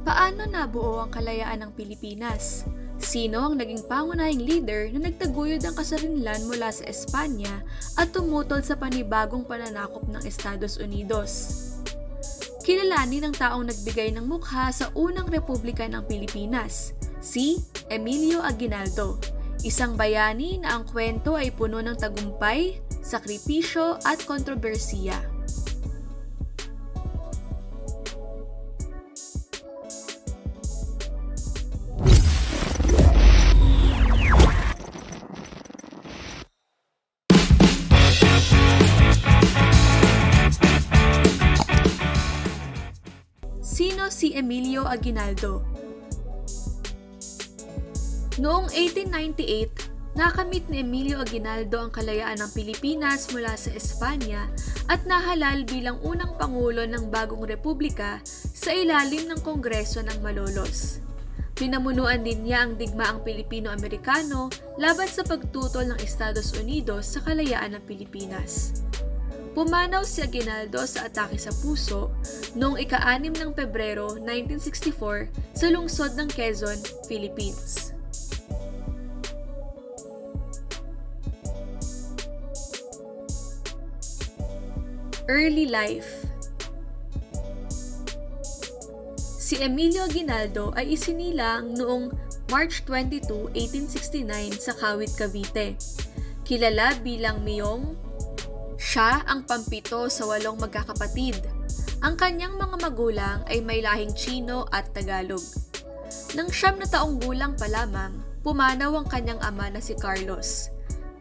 Paano nabuo ang kalayaan ng Pilipinas? Sino ang naging pangunahing leader na nagtaguyod ang kasarinlan mula sa Espanya at tumutol sa panibagong pananakop ng Estados Unidos? Kilalanin ng taong nagbigay ng mukha sa unang republika ng Pilipinas, si Emilio Aguinaldo, isang bayani na ang kwento ay puno ng tagumpay, sakripisyo at kontrobersiya. Sino si Emilio Aguinaldo? Noong 1898, nakamit ni Emilio Aguinaldo ang kalayaan ng Pilipinas mula sa Espanya at nahalal bilang unang pangulo ng bagong republika sa ilalim ng Kongreso ng Malolos. Pinamunuan din niya ang digmaang Pilipino-Amerikano laban sa pagtutol ng Estados Unidos sa kalayaan ng Pilipinas. Pumanaw si Aguinaldo sa atake sa puso noong ika-6 ng Pebrero 1964 sa lungsod ng Quezon, Philippines. Early life Si Emilio Aguinaldo ay isinilang noong March 22, 1869 sa Kawit, Cavite. Kilala bilang Miyong siya ang pampito sa walong magkakapatid. Ang kanyang mga magulang ay may lahing Chino at Tagalog. Nang siyam na taong gulang pa lamang, pumanaw ang kanyang ama na si Carlos.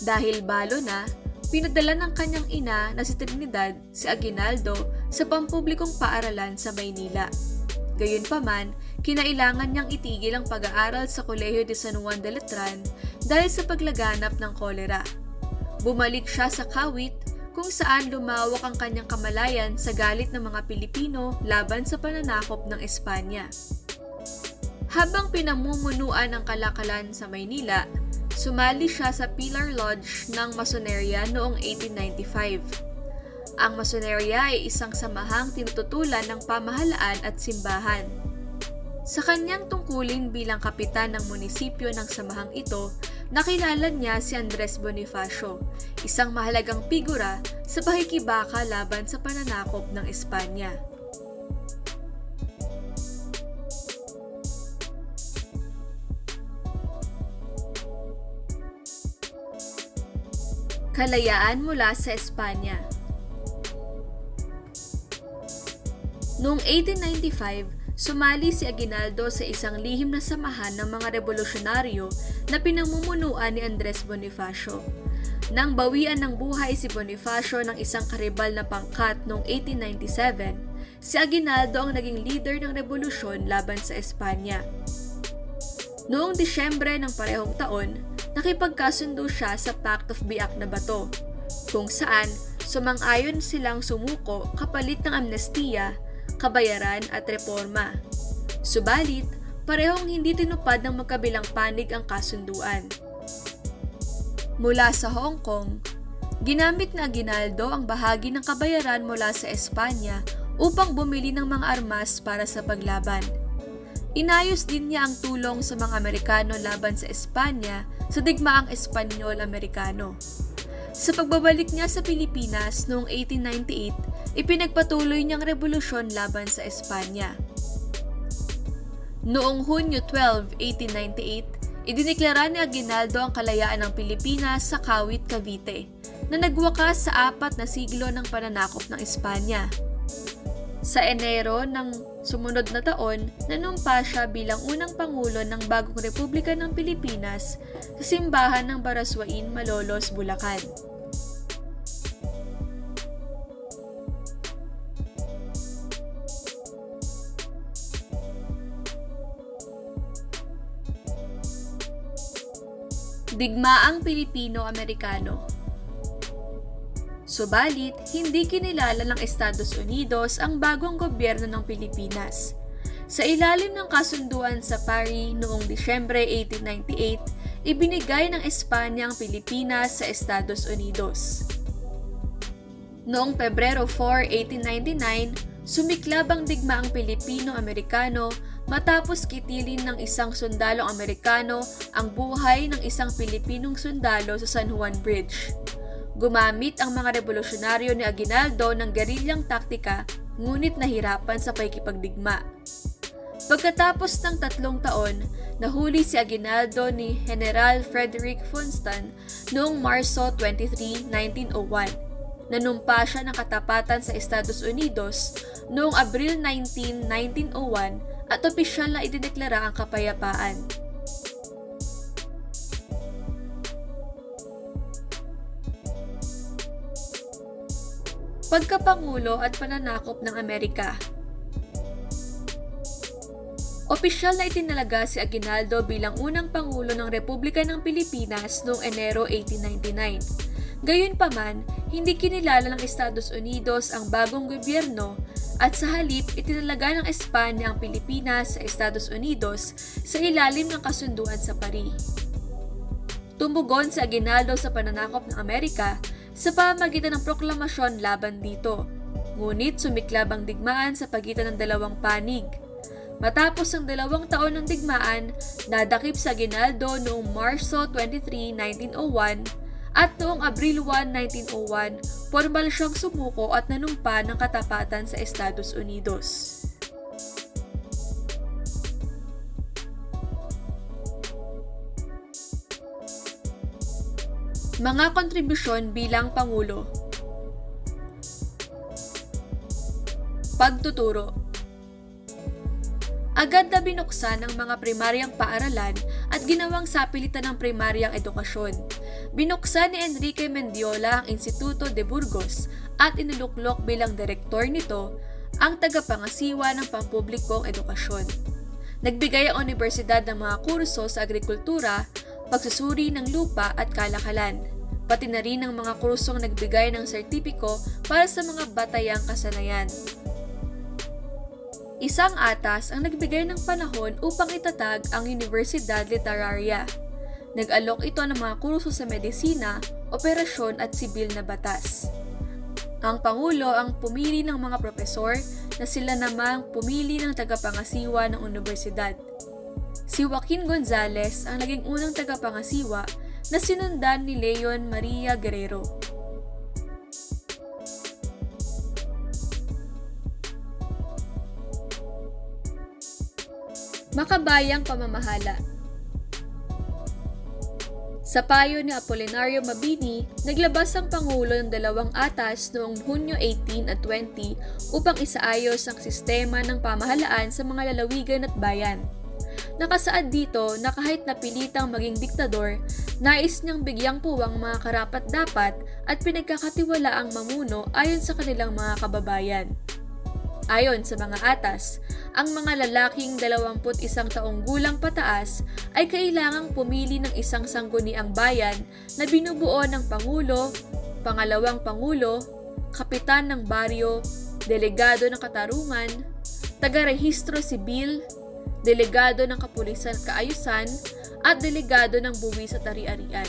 Dahil balo na, pinadala ng kanyang ina na si Trinidad si Aguinaldo sa pampublikong paaralan sa Maynila. Gayunpaman, kinailangan niyang itigil ang pag-aaral sa Kolehiyo de San Juan de Letran dahil sa paglaganap ng kolera. Bumalik siya sa Kawit kung saan lumawak ang kanyang kamalayan sa galit ng mga Pilipino laban sa pananakop ng Espanya. Habang pinamumunuan ang kalakalan sa Maynila, sumali siya sa Pilar Lodge ng Masoneria noong 1895. Ang Masoneria ay isang samahang tinututulan ng pamahalaan at simbahan. Sa kanyang tungkulin bilang kapitan ng munisipyo ng samahang ito, nakilala niya si Andres Bonifacio, isang mahalagang figura sa bahikibaka laban sa pananakop ng Espanya. Kalayaan mula sa Espanya Noong 1895, sumali si Aguinaldo sa isang lihim na samahan ng mga revolusyonaryo na pinamumunuan ni Andres Bonifacio. Nang bawian ng buhay si Bonifacio ng isang karibal na pangkat noong 1897, si Aguinaldo ang naging leader ng revolusyon laban sa Espanya. Noong Disyembre ng parehong taon, nakipagkasundo siya sa Pact of Biak na Bato, kung saan sumang-ayon silang sumuko kapalit ng amnestiya kabayaran at reforma. Subalit, parehong hindi tinupad ng magkabilang panig ang kasunduan. Mula sa Hong Kong, ginamit na Aguinaldo ang bahagi ng kabayaran mula sa Espanya upang bumili ng mga armas para sa paglaban. Inayos din niya ang tulong sa mga Amerikano laban sa Espanya sa digmaang Espanyol-Amerikano. Sa pagbabalik niya sa Pilipinas noong 1898, ipinagpatuloy niyang revolusyon laban sa Espanya. Noong Hunyo 12, 1898, idineklara ni Aguinaldo ang kalayaan ng Pilipinas sa Kawit, Cavite, na nagwakas sa apat na siglo ng pananakop ng Espanya. Sa Enero ng sumunod na taon, nanumpa siya bilang unang pangulo ng bagong Republika ng Pilipinas sa simbahan ng Baraswain, Malolos, Bulacan. Digmaang Pilipino-Amerikano Subalit, hindi kinilala ng Estados Unidos ang bagong gobyerno ng Pilipinas. Sa ilalim ng kasunduan sa Paris noong Disyembre 1898, ibinigay ng Espanya ang Pilipinas sa Estados Unidos. Noong Pebrero 4, 1899, sumiklab ang digmaang Pilipino-Amerikano matapos kitilin ng isang sundalong Amerikano ang buhay ng isang Pilipinong sundalo sa San Juan Bridge. Gumamit ang mga revolusyonaryo ni Aguinaldo ng gerilyang taktika ngunit nahirapan sa pakikipagdigma. Pagkatapos ng tatlong taon, nahuli si Aguinaldo ni General Frederick Funston noong Marso 23, 1901. Nanumpa siya ng katapatan sa Estados Unidos noong Abril 19, 1901 at opisyal na idineklara ang kapayapaan. Pagkapangulo at pananakop ng Amerika Opisyal na itinalaga si Aguinaldo bilang unang Pangulo ng Republika ng Pilipinas noong Enero 1899. Gayunpaman, hindi kinilala ng Estados Unidos ang bagong gobyerno at sa halip itinalaga ng Espanya ang Pilipinas sa Estados Unidos sa ilalim ng kasunduan sa Paris. Tumugon si Aguinaldo sa pananakop ng Amerika sa pamagitan ng proklamasyon laban dito. Ngunit sumiklab ang digmaan sa pagitan ng dalawang panig. Matapos ang dalawang taon ng digmaan, nadakip sa Aguinaldo noong Marso 23, 1901 at noong Abril 1, 1901, formal siyang sumuko at nanumpa ng katapatan sa Estados Unidos. Mga kontribusyon bilang Pangulo Pagtuturo Agad na binuksan ng mga primaryang paaralan at ginawang sapilitan ng primaryang edukasyon. Binuksan ni Enrique Mendiola ang Instituto de Burgos at inuluklok bilang direktor nito ang tagapangasiwa ng pampublikong edukasyon. Nagbigay ang universidad ng mga kurso sa agrikultura, pagsusuri ng lupa at kalakalan, pati na rin ng mga kursong nagbigay ng sertipiko para sa mga batayang kasanayan. Isang atas ang nagbigay ng panahon upang itatag ang Universidad Literaria. Nag-alok ito ng mga kurso sa medisina, operasyon at sibil na batas. Ang Pangulo ang pumili ng mga propesor na sila namang pumili ng tagapangasiwa ng universidad. Si Joaquin Gonzales ang naging unang tagapangasiwa na sinundan ni Leon Maria Guerrero. Makabayang pamamahala Sa payo ni Apolinario Mabini, naglabas ang Pangulo ng dalawang atas noong Hunyo 18 at 20 upang isaayos ang sistema ng pamahalaan sa mga lalawigan at bayan. Nakasaad dito na kahit napilitang maging diktador, nais niyang bigyang puwang mga karapat-dapat at pinagkakatiwala ang mamuno ayon sa kanilang mga kababayan. Ayon sa mga atas, ang mga lalaking 21 taong gulang pataas ay kailangang pumili ng isang sangguniang bayan na binubuo ng Pangulo, Pangalawang Pangulo, Kapitan ng Baryo, Delegado ng Katarungan, Taga-Rehistro Sibil, Delegado ng Kapulisan Kaayusan, at Delegado ng Buwis at Ari-arian.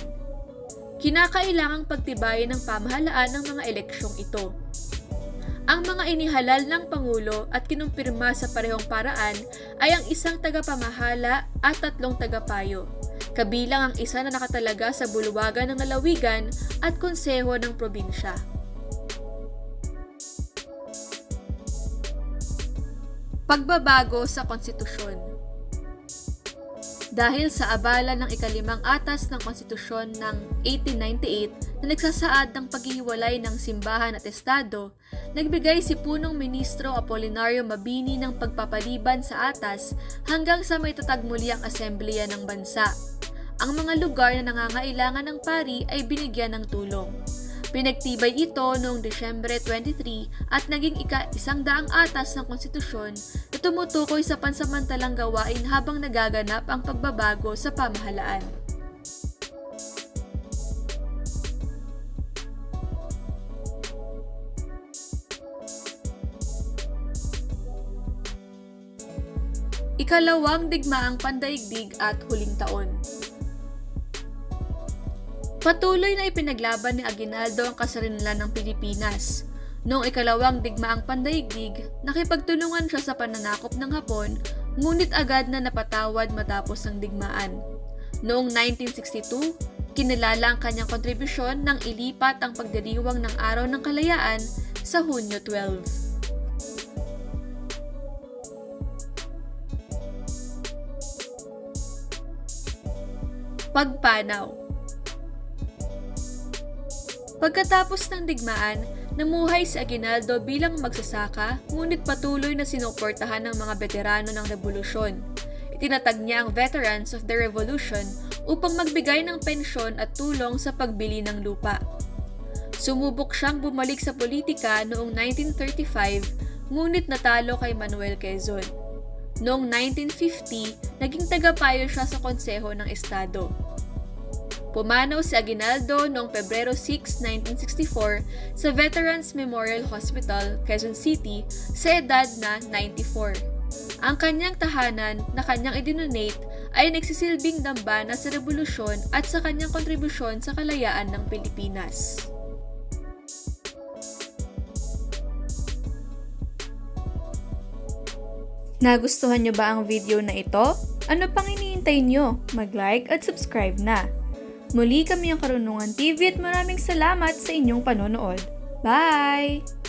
Kinakailangang pagtibayin ng pamahalaan ng mga eleksyong ito ang mga inihalal ng Pangulo at kinumpirma sa parehong paraan ay ang isang tagapamahala at tatlong tagapayo, kabilang ang isa na nakatalaga sa bulwagan ng lalawigan at konseho ng probinsya. Pagbabago sa konstitusyon dahil sa abala ng ikalimang atas ng konstitusyon ng 1898 na nagsasaad ng paghihiwalay ng simbahan at estado, nagbigay si punong ministro Apolinario Mabini ng pagpapaliban sa atas hanggang sa may tatag muli ang asembleya ng bansa. Ang mga lugar na nangangailangan ng pari ay binigyan ng tulong. Pinagtibay ito noong Desyembre 23 at naging ika-isang daang atas ng konstitusyon na tumutukoy sa pansamantalang gawain habang nagaganap ang pagbabago sa pamahalaan. Ikalawang digmaang pandaigdig at huling taon. Patuloy na ipinaglaban ni Aguinaldo ang kasarinlan ng Pilipinas. Noong ikalawang digmaang pandaigdig, nakipagtulungan siya sa pananakop ng Hapon ngunit agad na napatawad matapos ang digmaan. Noong 1962, kinilala ang kanyang kontribusyon nang ilipat ang pagdiriwang ng Araw ng Kalayaan sa Hunyo 12. Pagpanaw Pagkatapos ng digmaan, namuhay si Aguinaldo bilang magsasaka ngunit patuloy na sinuportahan ng mga veterano ng revolusyon. Itinatag niya ang Veterans of the Revolution upang magbigay ng pensyon at tulong sa pagbili ng lupa. Sumubok siyang bumalik sa politika noong 1935 ngunit natalo kay Manuel Quezon. Noong 1950, naging tagapayo siya sa Konseho ng Estado. Pumanaw si Aguinaldo noong Pebrero 6, 1964 sa Veterans Memorial Hospital, Quezon City sa edad na 94. Ang kanyang tahanan na kanyang idinonate ay nagsisilbing dambana sa revolusyon at sa kanyang kontribusyon sa kalayaan ng Pilipinas. Nagustuhan nyo ba ang video na ito? Ano pang iniintay nyo? Mag-like at subscribe na. Muli kami ang Karunungan TV at maraming salamat sa inyong panonood. Bye!